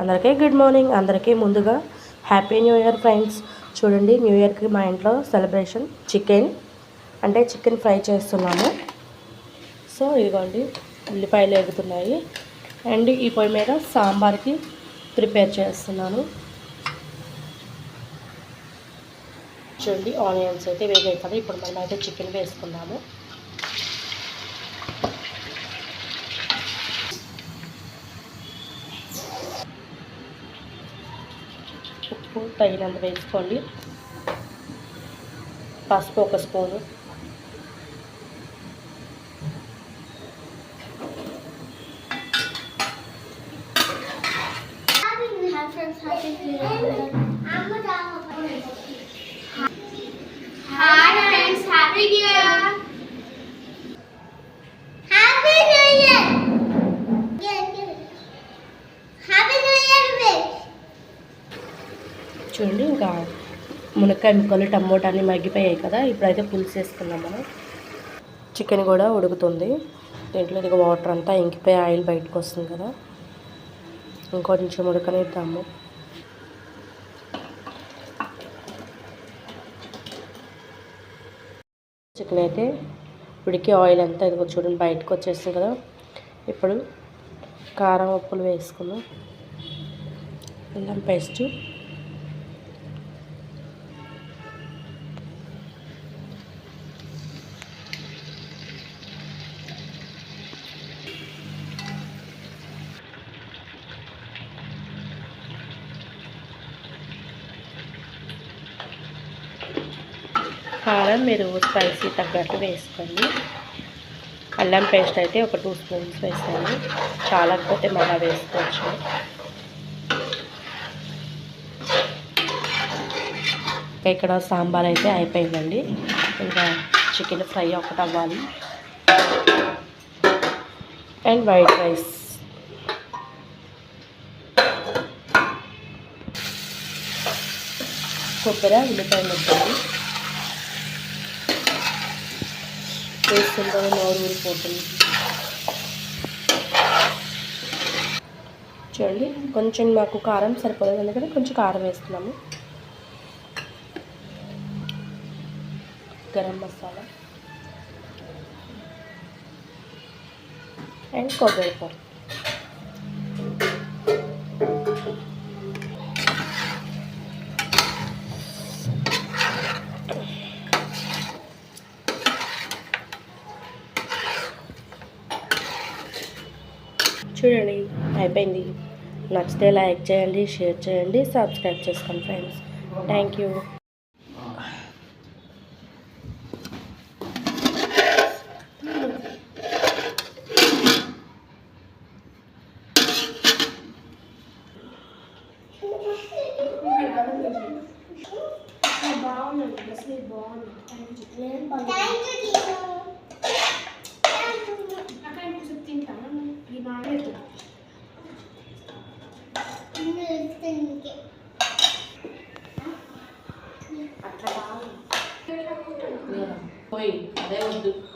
అందరికీ good morning అందరికీ ముందుగా హ్యాపీ న్యూ ఇయర్ ఫ్రెండ్స్ చూడండి న్యూ ఇయర్కి మా ఇంట్లో సెలబ్రేషన్ చికెన్ అంటే చికెన్ ఫ్రై చేస్తున్నాము. సో ఇదిగోండి ఉల్లిపాయలు ఎగుతున్నాయి. అండ్ ఈ పొయ్యి మీద సాంబార్కి ప్రిపేర్ చేస్తున్నాను. చూడండి ఆనియన్స్ అయితే వేగాయి కదా ఇప్పుడు మనం అయితే చికెన్ వేసుకున్నాము ఉప్పు తగినంత వేసుకోండి పసుపు ఒక spoon Hi friends, Happy New Year! చూడండి ఇంకా మునక్కాయ ముక్కలు టమోటాని మగ్గిపోయాయి కదా ఇప్పుడైతే పులుసు వేసుకున్నాం మనం. చికెన్ కూడా ఉడుకుతుంది. దీంట్లో ఇదిగో వాటర్ అంతా ఇంకిపోయి ఆయిల్ బయటకు వస్తుంది కదా. ఇంకొంచెం ఉడకనిద్దాము. చికెన్ అయితే ఉడికి ఆయిల్ అంతా ఇదిగో చూడండి బయటకు వచ్చేస్తుంది కదా. ఇప్పుడు కారం ఉప్పులు వేసుకుందాం. అల్లం పేస్ట్. కారం మీరు స్పైసీ తగ్గట్టు వేసుకోండి. అల్లం పేస్ట్ అయితే ఒక టూ స్పూన్స్ వేసాను. చాలకపోతే మళ్ళా వేసుకోవచ్చు. ఇంకా ఇక్కడ సాంబార్ అయితే అయిపోయిందండి. ఇంకా చికెన్ ఫ్రై ఒకటి అవ్వాలి. And white rice. కొబ్బరి ఉల్లిపాయ ముద్దండి వేస్తుంటే నోరు ఊరిపోతుంది చూడండి కొంచెం మాకు కారం సరిపోలేదు ఎందుకంటే కొంచెం కారం వేస్తున్నాము. గరం మసాలా. అండ్ కొబ్బరి పొడి. చూడండి అయిపోయింది నచ్చితే లైక్ చేయండి షేర్ చేయండి సబ్స్క్రైబ్ చేసుకోండి friends thank you Thank põe até do...